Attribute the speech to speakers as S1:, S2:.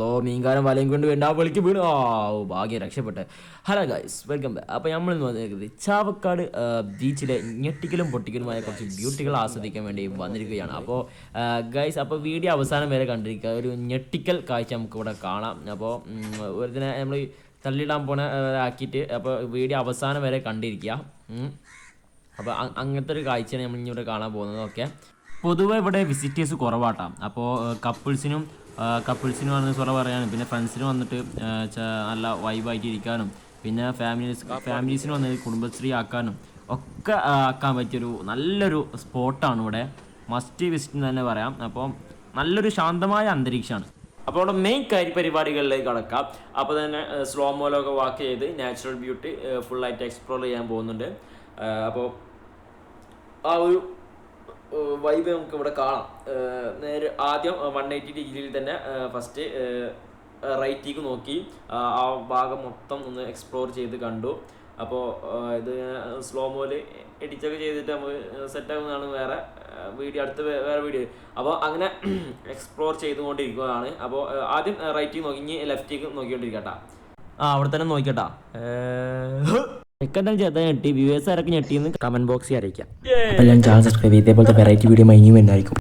S1: Law മീൻകാരൻ വലയും കൊണ്ട് വേണ്ട വിളിക്ക് വീണു. ആ ഓ ഭാഗ്യം രക്ഷപ്പെട്ട്. ഹലോ ഗൈസ് വെൽക്കം ബാക്ക് അപ്പോൾ നമ്മൾ വന്നിരിക്കുന്നത് ചാവക്കാട് ബീച്ചിലെ ഞെട്ടിക്കലും പൊട്ടിക്കലുമായ കുറച്ച് ബ്യൂട്ടികൾ ആസ്വദിക്കാൻ വേണ്ടി വന്നിരിക്കുകയാണ്. അപ്പോൾ ഗൈസ് അപ്പോൾ വീഡിയോ അവസാനം വരെ കണ്ടിരിക്കുക. ഒരു ഞെട്ടിക്കൽ കാഴ്ച നമുക്ക് ഇവിടെ കാണാം അപ്പോൾ ഒരു ദിനം നമ്മൾ തള്ളിയിടാൻ പോണ ആക്കിയിട്ട് അപ്പോൾ വീഡിയോ അവസാനം വരെ കണ്ടിരിക്കുക. അപ്പോൾ അങ്ങനത്തെ ഒരു കാഴ്ചയാണ് നമ്മൾ ഇനി ഇവിടെ കാണാൻ പോകുന്നത്. ഓക്കെ പൊതുവെ ഇവിടെ വിസിറ്റേഴ്സ് കുറവാട്ടാം. അപ്പോൾ കപ്പിൾസിനും കപ്പിൾസിനും വന്ന് സൊറ പറയാനും പിന്നെ ഫ്രണ്ട്സിന് വന്നിട്ട് നല്ല വൈബായിട്ട് ഇരിക്കാനും പിന്നെ ഫാമിലീസ് ഫാമിലീസിന് വന്ന് കുടുംബശ്രീ ആക്കാനും ഒക്കെ ആക്കാൻ പറ്റിയൊരു നല്ലൊരു സ്പോട്ടാണ് ഇവിടെ. മസ്റ്റ് വിസിറ്റ് എന്ന് തന്നെ പറയാം. അപ്പോൾ നല്ലൊരു ശാന്തമായ അന്തരീക്ഷമാണ്. അപ്പോൾ അവിടെ മെയിൻ കാര്യ പരിപാടികളിലേക്ക് കടക്കാം. അപ്പോൾ തന്നെ സ്ലോ മോലൊക്കെ വാക്ക് ചെയ്ത് നാച്ചുറൽ ബ്യൂട്ടി ഫുള്ളായിട്ട് എക്സ്പ്ലോർ ചെയ്യാൻ പോകുന്നുണ്ട്. അപ്പോൾ ആ ഒരു വൈബ് നമുക്ക് ഇവിടെ കാണാം. നേരെ ആദ്യം വൺ എയ്റ്റി ഡിഗ്രിയിൽ തന്നെ ഫസ്റ്റ് റൈറ്റിക്ക് നോക്കി ആ ഭാഗം മൊത്തം ഒന്ന് എക്സ്പ്ലോർ ചെയ്ത് കണ്ടു. അപ്പോൾ ഇത് സ്ലോ മോൽ എഡിറ്റൊക്കെ ചെയ്തിട്ട് നമുക്ക് സെറ്റ് ആകുന്നതാണ് വേറെ വീഡിയോ അടുത്ത വേറെ വീഡിയോ. അപ്പോൾ അങ്ങനെ എക്സ്പ്ലോർ ചെയ്തുകൊണ്ടിരിക്കുകയാണ് അപ്പോൾ ആദ്യം റൈറ്റിക്ക് നോക്കി ഇനി ലെഫ്റ്റിക്ക് നോക്കിക്കൊണ്ടിരിക്കട്ടാ. ആ അവിടെ തന്നെ നോക്കിക്കട്ടാ. ഞെട്ടി. വ്യൂവേഴ്സ് ആരൊക്കെ ഞെട്ടിയെന്ന് കമന്റ് ബോക്സിൽ അറിയിക്കാം.
S2: അപ്പോൾ ചാനൽ സബ്സ്ക്രൈബ് ചെയ്തേപോലത്തെ വെറൈറ്റി വീഡിയോ ഇനിയും ഉണ്ടായിരിക്കും